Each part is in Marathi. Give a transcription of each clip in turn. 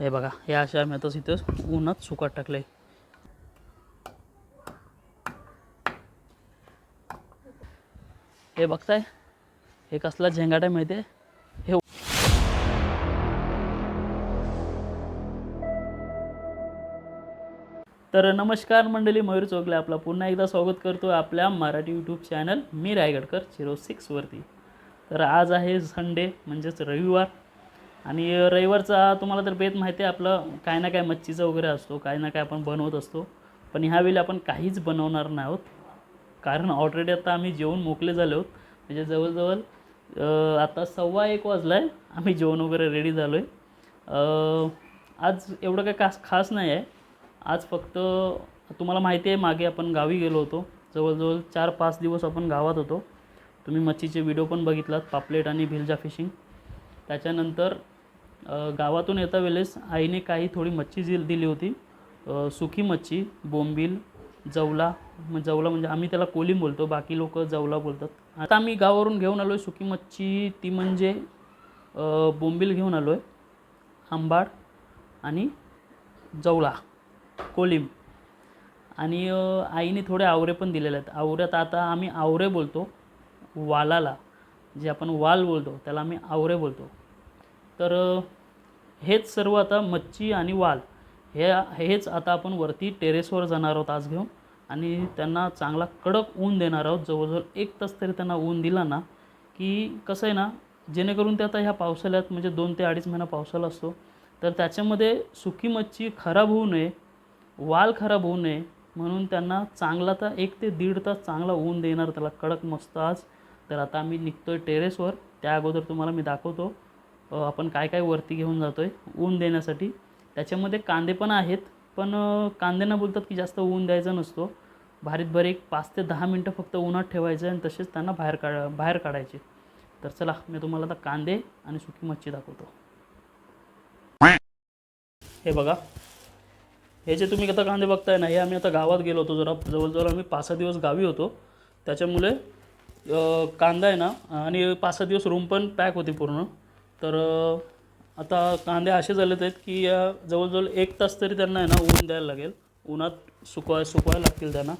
हे बघा या अशा आम्ही आता इथं उन्हात सुकाट आहे हे बघताय हे कसला झेंगाटा मिळते? हे तर नमस्कार मंडळी मयूर चौकले आपला पुन्हा एकदा स्वागत करतो आपल्या मराठी यूट्यूब चॅनल मी रायगडकर झिरो सिक्सवरती तर आज आहे संडे म्हणजेच रविवार. आणि रविवारचा तुम्हाला तर बेत माहिती आहे आपलं काय ना काय मच्छीचं वगैरे असतो काय ना काय आपण बनवत असतो. पण ह्यावेळी आपण काहीच बनवणार नाही आहोत कारण ऑलरेडी आता आम्ही जेवण मोकले झालो आहोत. म्हणजे जवळजवळ आता सव्वा एक वाजला आहे आम्ही जेवण वगैरे रेडी झालो आहे आज एवढं काही खास खास नाही आहे. आज फक्त तुम्हाला माहिती आहे मागे आपण गावी गेलो होतो. जवळजवळ चार पाच दिवस आपण गावात होतो. तुम्ही मच्छीचे व्हिडिओ पण बघितलात पापलेट आणि भिलजा फिशिंग त्याच्यानंतर गावातून येता वेळेस आईने काही थोडी मच्छी जी दिली होती. सुखी सुकी मच्छी बोंबील जवला जवला म्हणजे आम्ही त्याला कोलीम बोलतो बाकी लोक जवला बोलतात. आता आम्ही गावावरून घेऊन आलो आहे सुकी मच्छी ती म्हणजे बोंबील घेऊन आलो आहे आंबाड आणि जवला कोलीम. आणि आईने थोडे आवरे पण दिलेले आहेत. आवऱ्यात आता आम्ही आवरे बोलतो वालाला जे आपण वाल बोलतो त्याला आम्ही आवरे बोलतो. तर हेच सर्व आता मच्छी आणि वाल हे हेच आता आपण वरती टेरेसवर जाणार आहोत आज घेऊन. आणि त्यांना चांगला कडक ऊन देणार आहोत. जवळजवळ एक तास तरी त्यांना ऊन दिला ना की कसं आहे ना जेणेकरून ते आता ह्या पावसाळ्यात म्हणजे दोन ते अडीच महिना पावसाळा असतो तर त्याच्यामध्ये सुकी मच्छी खराब होऊ नये वाल खराब होऊ नये म्हणून त्यांना चांगला तर एक ते दीड तास चांगला ऊन देणार त्याला कडक मस्त आज. तर आता आम्ही निघतो आहे टेरेसवर. त्या अगोदर तुम्हाला मी दाखवतो. आपण काय काय वरती घेऊन जातो आहे ऊन देण्यासाठी. त्याच्यामध्ये कांदे पण आहेत पण कांद्यांना बोलतात की जास्त ऊन द्यायचा नसतो. भारीत बारीक पाच ते दहा मिनटं फक्त उन्हात ठेवायचं आणि तसेच त्यांना बाहेर काढा बाहेर काढायचे. तर चला मी तुम्हाला आता कांदे आणि सुकी मच्छी दाखवतो. हे बघा. हे जे तुम्ही आता कांदे बघताय ना हे आम्ही आता गावात गेलो होतो जरा. जवळजवळ आम्ही पाच सहा दिवस गावी होतो. त्याच्यामुळे कांदा आहे ना आणि पाच सहा दिवस रूम पण पॅक होती पूर्ण. तर आता कांदे असे झालेत आहेत की या जवळजवळ एक तास तरी त्यांना आहे ना ऊन द्यायला लागेल. उन्हात सुकवाय सुकवायला लागतील त्यांना.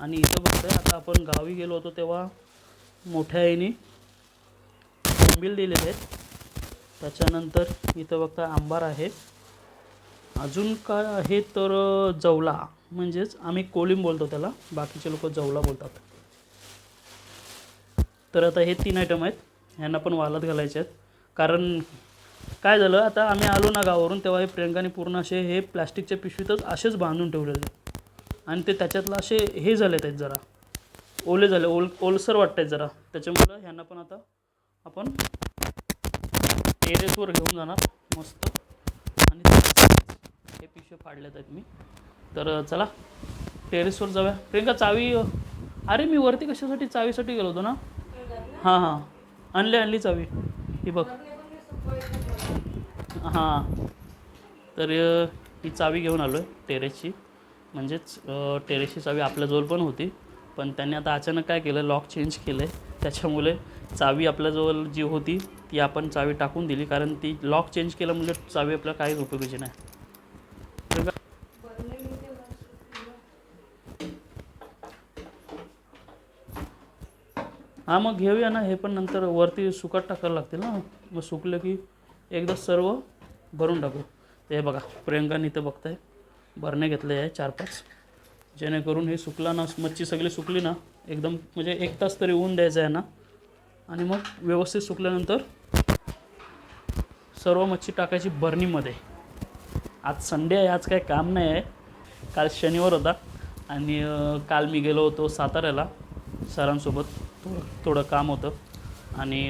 आणि इथं बघताय आता आपण गावी गेलो होतो तेव्हा मोठ्या आईने बिल दिलेले आहेत. त्याच्यानंतर इथं बघता आंबार आहे. अजून काय आहे तर जवला. म्हणजेच आम्ही कोलिम बोलतो त्याला. बाकीचे लोक जवला बोलतात. तर आता हे तीन आयटम आहेत. ह्यांना पण वालात घालायचे आहेत. कारण काय झालं आता आम्ही आलो ना गावावरून तेव्हा हे प्रियंकाने पूर्ण असे हे प्लॅस्टिकच्या पिशवीतच असेच बांधून ठेवलेले. आणि ते त्याच्यातलं असे हे झालेत आहेत जरा. ओले झाले ओल ओलसर वाटत आहेत जरा. त्याच्यामुळं ह्यांना पण आता आपण टेरेसवर घेऊन जाणार. मस्त. आणि हे पिशवे फाडलेत आहेत मी. तर चला टेरेसवर जाऊया. प्रियंका चावी अरे मी वरती कशासाठी चावीसाठी गेलो होतो ना? हां हां. आणली आणली चावी. ही बघ. हां. तर ही चावी घेऊन आलो आहे टेरेसची. म्हणजेच टेरेसची चावी आपल्याजवळ पण होती. पण त्यांनी आता अचानक काय केलं लॉक चेंज केलं आहे त्याच्यामुळे चावी आपल्याजवळ जी होती ती आपण चावी टाकून दिली. कारण ती लॉक चेंज केल्यामुळे चावी आपल्याला काहीच उपयोगाची नाही तर का- हां मग घेऊया ना हे पण नंतर वरती सुकत टाकायला लागतील ना. मग सुकलं की एकदा सर्व भरून टाकू. ते हे बघा प्रियंकाने इथं बघताय. भरणे घेतले आहे चार पाच. जेणेकरून हे सुकला ना मच्छी सगळी सुकली ना एकदम म्हणजे एक तास तरी ऊन द्यायचं आहे ना. आणि मग व्यवस्थित सुकल्यानंतर सर्व मच्छी टाकायची बरणीमध्ये. आज संडे आहे आज काय काम नाही आहे. काल शनिवार होता आणि काल मी गेलो होतो साताऱ्याला सरांसोबत. थोडं थोडं काम होतं. आणि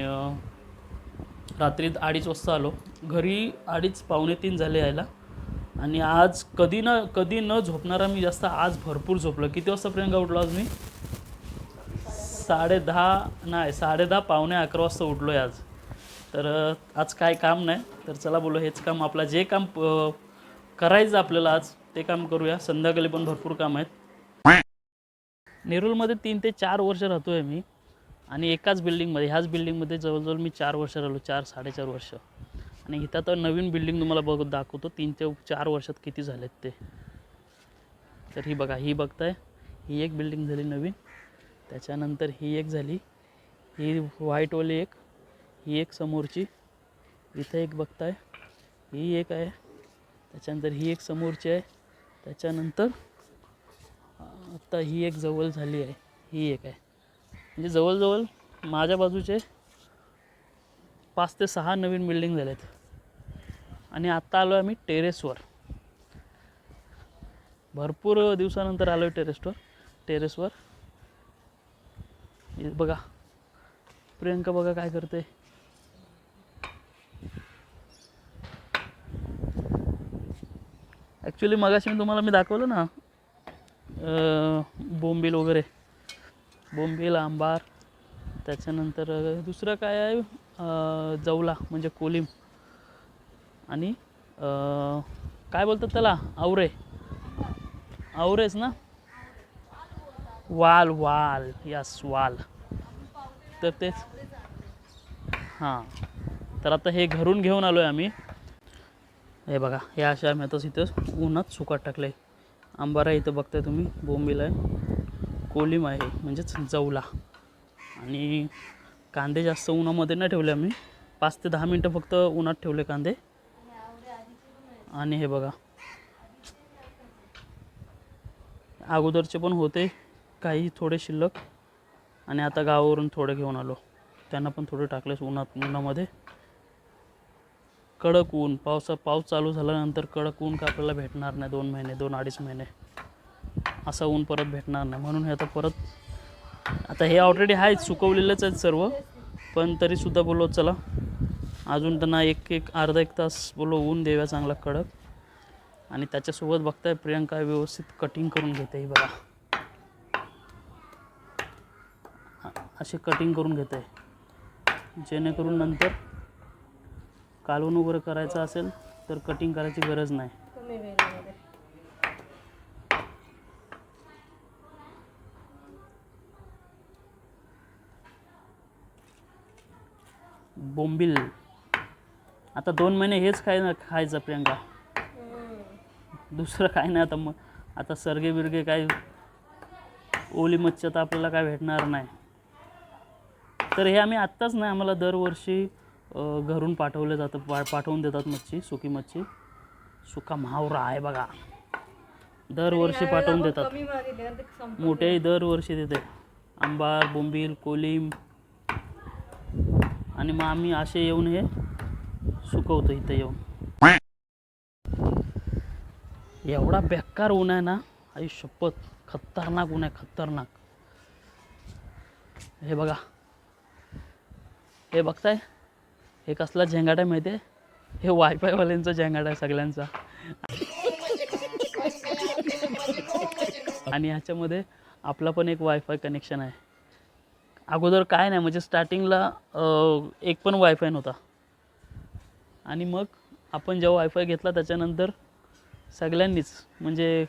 रात्री अडीच वाजता आलो. घरी अडीच पावणे तीन झाले यायला. आणि आज कधी न कधी न झोपणारा मी जास्त आज भरपूर झोपलो. किती वाजता प्रियंका उठलो आज मी? साडे दहा नाही साडे दहा पावणे अकरा वाजता उठलो आहे आज. तर आज काय काम नाही. तर चला बोलो हेच काम आपलं जे काम करायचं आपल्याला आज ते काम करूया. संध्याकाळी पण भरपूर काम आहेत. नेरूलमध्ये तीन ते चार वर्ष राहतो आहे मी. आणि एकाच बिल्डिंगमध्ये ह्याच बिल्डिंगमध्ये जवळजवळ मी चार वर्ष राहिलो चार साडेचार वर्ष. आणि इथं तर नवीन बिल्डिंग तुम्हाला बघ दाखवतो तीन ते चार वर्षात किती झालेत ते. तर ही बघा ही बघताय ही एक बिल्डिंग झाली नवीन. त्याच्यानंतर ही एक झाली ही व्हाईटवाली एक ही एक समोरची. इथं एक बघताय ही एक आहे. त्याच्यानंतर ही एक समोरची आहे. त्याच्यानंतर आत्ता ही एक जवळ झाली आहे ही एक आहे. म्हणजे जवळजवळ माझ्या बाजूचे पाच ते सहा नवीन बिल्डिंग झालेत. आणि आत्ता आलो आहे आम्ही टेरेसवर भरपूर दिवसानंतर आलो आहे टेरेसवर टेरेसवर बघा. प्रियंका बघा काय करते. ॲक्च्युली मगाशी मी तुम्हाला मी दाखवलं ना बोंबील वगैरे. बोंबील आंबार त्याच्यानंतर दुसरं काय आहे? जवला म्हणजे कोलिम. आणि काय बोलतात त्याला? आवरे. आवरेच ना? वाल वाल. या वाल. तर तेच. हां. तर आता हे घरून घेऊन आलो आहे आम्ही. हे बघा हे अशा आम्ही आता इथं उन्हात सुकात टाकलं आहे आंबारा इथं बघताय तुम्ही बोंबील आहे. कोलिम आहे म्हणजेच जवला. आणि कांदे जास्त उन्हामध्ये नाही ठेवले आम्ही. पाच ते दहा मिनटं फक्त उन्हात ठेवले कांदे. आणि हे बघा. अगोदरचे पण होते काही थोडे शिल्लक. आणि आता गावावरून थोडे घेऊन आलो. त्यांना पण थोडे टाकलेस उन्हात उन्हामध्ये. कडक ऊन. पावसा पाऊस चालू झाल्यानंतर कडक ऊन का आपल्याला भेटणार नाही दोन महिने दोन अडीच महिने. असं ऊन परत भेटणार नाही. म्हणून हे आता परत आता हे ऑलरेडी आहेत सुकवलेलंच आहेत सर्व. पण तरीसुद्धा बोललो चला. अजून त्यांना एक एक अर्धा एक तास बोलो ऊन देव्या चांगला कडक. आणि त्याच्यासोबत बघताय प्रियंका व्यवस्थित कटिंग करून घेते ही बघा. असे कटिंग करून घेते. जेणेकरून नंतर कालवण वगैरे करायचं असेल तर कटिंग करायची गरज नाही कमी वेळेमध्ये बोंबील. आता दोन महिने हेच खाय खायचं प्रियंका. दुसरं काय नाही आता मग. आता सरगे बिरगे काय ओली मच्छी तर आपल्याला काय भेटणार नाही. तर हे आम्ही आत्ताच नाही आम्हाला दरवर्षी घरून पाठवलं जातं पा पाठवून देतात मच्छी सुकी मच्छी. सुका महावरा आहे बघा. दरवर्षी पाठवून देतात. मोठेही दरवर्षी देते. आंबार बोंबील कोलिम आणि मग आम्ही असे येऊन हे सुकवतो इथं येऊन. एवढा बेकार ऊन आहे ना आई शपथ खतरनाक ऊन आहे खतरनाक. हे बघा. हे बघताय? हे कसला झेंगाट आहे माहिती आहे हे वायफायवाल्यांचा झेंगाट आहे सगळ्यांचा. आणि ह्याच्यामध्ये आपला पण एक वायफाय कनेक्शन आहे. अगोदर काय नाही म्हणजे स्टार्टिंगला एक पण वायफाय नव्हता. आणि मग आपण जेव्हा वायफाय घेतला त्याच्यानंतर सगळ्यांनीच म्हणजे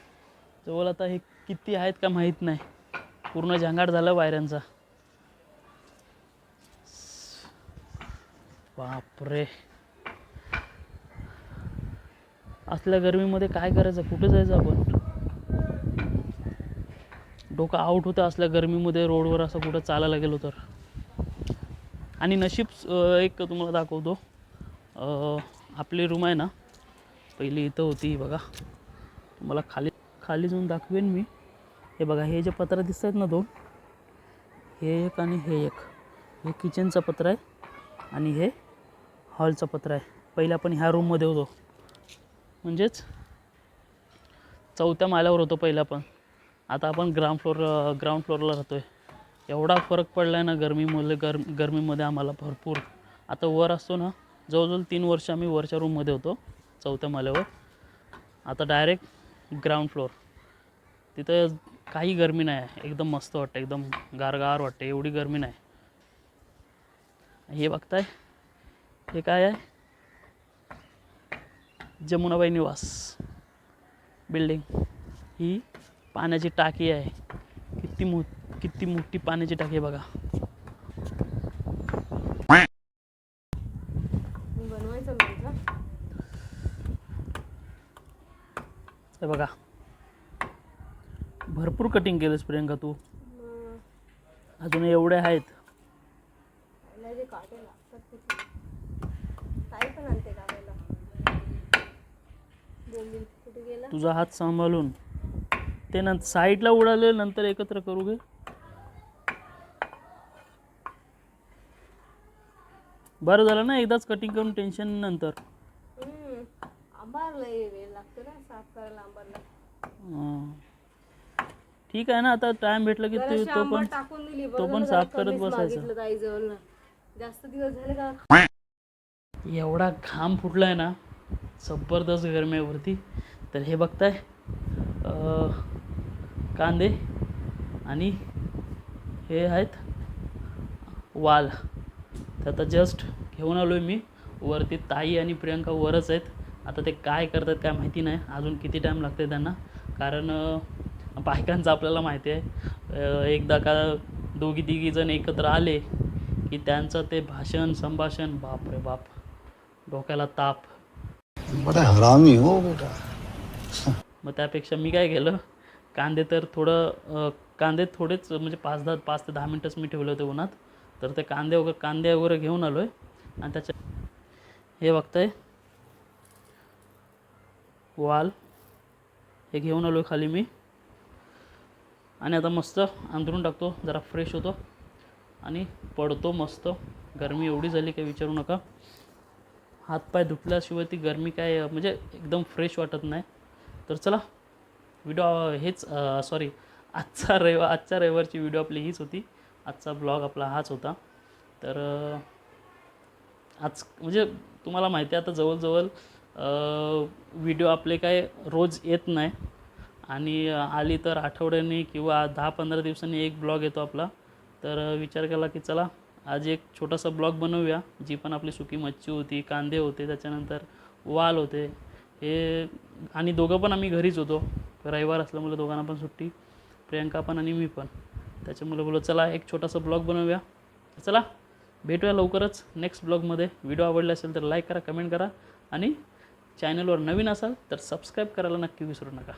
जवळ आता हे किती आहेत का माहीत नाही. पूर्ण झंगाट झाला वायऱ्यांचा बापरे. असल्या गरमीमध्ये काय करायचं? कुठे जायचं आपण? डोकं आउट होतं असल्या गरमीमध्ये रोडवर असं कुठं चालायला गेलो तर. आणि नशीब एक तुम्हाला दाखवतो. आपली रूम आहे ना पहिली इथं होती बघा. तुम्हाला खाली खाली जाऊन दाखवेन मी. हे बघा हे जे पत्र दिसत आहेत ना दोन हे एक आणि हे एक. हे किचनचं पत्र आहे आणि हे हॉलचं पत्र आहे. पहिले आपण ह्या रूममध्ये होतो. म्हणजेच चौथ्या माल्यावर होतो पहिला आपण आता आपण ग्राउंड फ्लोर ग्राउंड फ्लोअरला राहतो आहे एवढा फरक पडला आहे ना गरमीमुळे गर गरमीमध्ये आम्हाला भरपूर. आता वर असतो ना जवळजवळ तीन वर्ष आम्ही वरच्या रूममध्ये होतो चौथ्या माल्यावर. आता डायरेक्ट ग्राउंड फ्लोअर तिथं काही गरमी नाही आहे. एकदम मस्त वाटतं एकदम गारगार वाटते एवढी गरमी नाही. हे बघताय हे काय आहे? जमुनाबाई निवास. बिल्डिंग. ही पाण्याची टाकी आहे. किती मो किती मोठी पाण्याची टाकी आहे बघा. बघा. भरपूर कटिंग केलंस प्रियंका तू. अजून एवढे आहेत. तुझा हात सांभाळून. ते नंतर साईडला उडाले नंतर एकत्र करू घे बरं झालं ना एकदाच कटिंग करून टेन्शन नंतर. ठीक आहे ना आता टाइम भेटला की ते तो पण तो पण साफ करत बसायचं. मागितलं ताई जवळ जास्त दिवस झाले का? एवढा घाम फुटला आहे ना जबरदस्त गरमीवरती तर हे बघताय कांदे आणि हे आहेत वाल. तर आता जस्ट घेऊन आलो आहे मी. वरती ताई आणि प्रियंका वरच आहेत. आता ते काय करतात काय माहिती नाही. अजून किती टाईम लागते त्यांना? कारण बायकांचं आपल्याला माहिती आहे. एकदा का दोघी तिघी जण एकत्र आले की त्यांचं ते भाषण संभाषण बाप रे बाप. डोक्याला ताप. बड़ा हरामी हो बेटा. मग त्यापेक्षा मी काय केलं? कांदे तर थोडं कांदे थोडेच म्हणजे पाच दहा पाच ते दहा मिनटंच मी ठेवले होते उन्हात. तर ते कांदे वगैरे कांदे वगैरे घेऊन आलो आहे आणि त्याच्या हे बघताय. वाल. हे घेऊन आलो आहे खाली मी. आणि आता मस्त अंथरून टाकतो जरा फ्रेश होतो. आणि पडतो मस्त. गरमी एवढी झाली काही विचारू नका. हातपाय धुतल्याशिवाय ती गरमी काय म्हणजे एकदम फ्रेश वाटत नाही. तर चला व्हिडिओ हेच सॉरी आजचा रविवार आजच्या रविवारची व्हिडिओ आपली हीच होती. आजचा ब्लॉग आपला हाच होता. तर आज म्हणजे तुम्हाला माहिती आहे आता जवळजवळ व्हिडिओ आपले काय रोज येत नाही. आणि आली तर आठवड्याने किंवा दहा पंधरा दिवसांनी एक ब्लॉग येतो आपला. तर विचार केला की चला आज एक छोटासा ब्लॉग बनवूया जी पण आपली सुकी मच्छी होती कांदे होते त्याच्यानंतर वाल होते. हे आणि दोघं पण आम्ही घरीच होतो. रविवार असल्यामुळे दोघांना पण सुट्टी. प्रियंका पण आणि मी पण. त्याच्यामुळे बोललो चला एक छोटासा ब्लॉग बनवूया. चला भेटूया लवकरच नेक्स्ट ब्लॉगमध्ये व्हिडिओ आवडला असेल तर लाईक करा कमेंट करा. आणि चॅनलवर नवीन असाल तर सबस्क्राईब करायला नक्की विसरू नका.